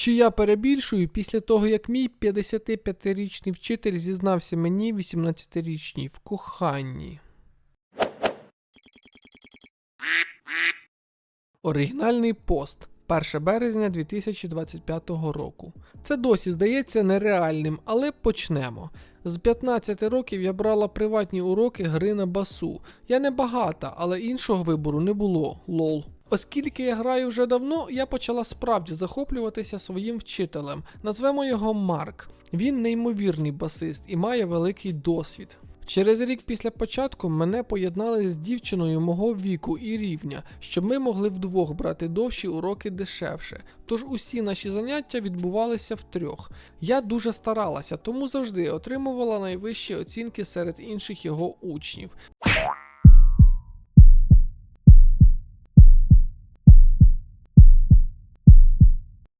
Чи я перебільшую після того, як мій 55-річний вчитель зізнався мені 18-річній в коханні? Оригінальний пост 1 березня 2025 року. Це досі здається нереальним, але почнемо. З 15 років я брала приватні уроки гри на басу. Я не багата, але іншого вибору не було. Лол. Оскільки я граю вже давно, я почала справді захоплюватися своїм вчителем. Назвемо його Марк. Він неймовірний басист і має великий досвід. Через рік після початку мене поєднали з дівчиною мого віку і рівня, щоб ми могли вдвох брати довші уроки дешевше. Тож усі наші заняття відбувалися втрьох. Я дуже старалася, тому завжди отримувала найвищі оцінки серед інших його учнів.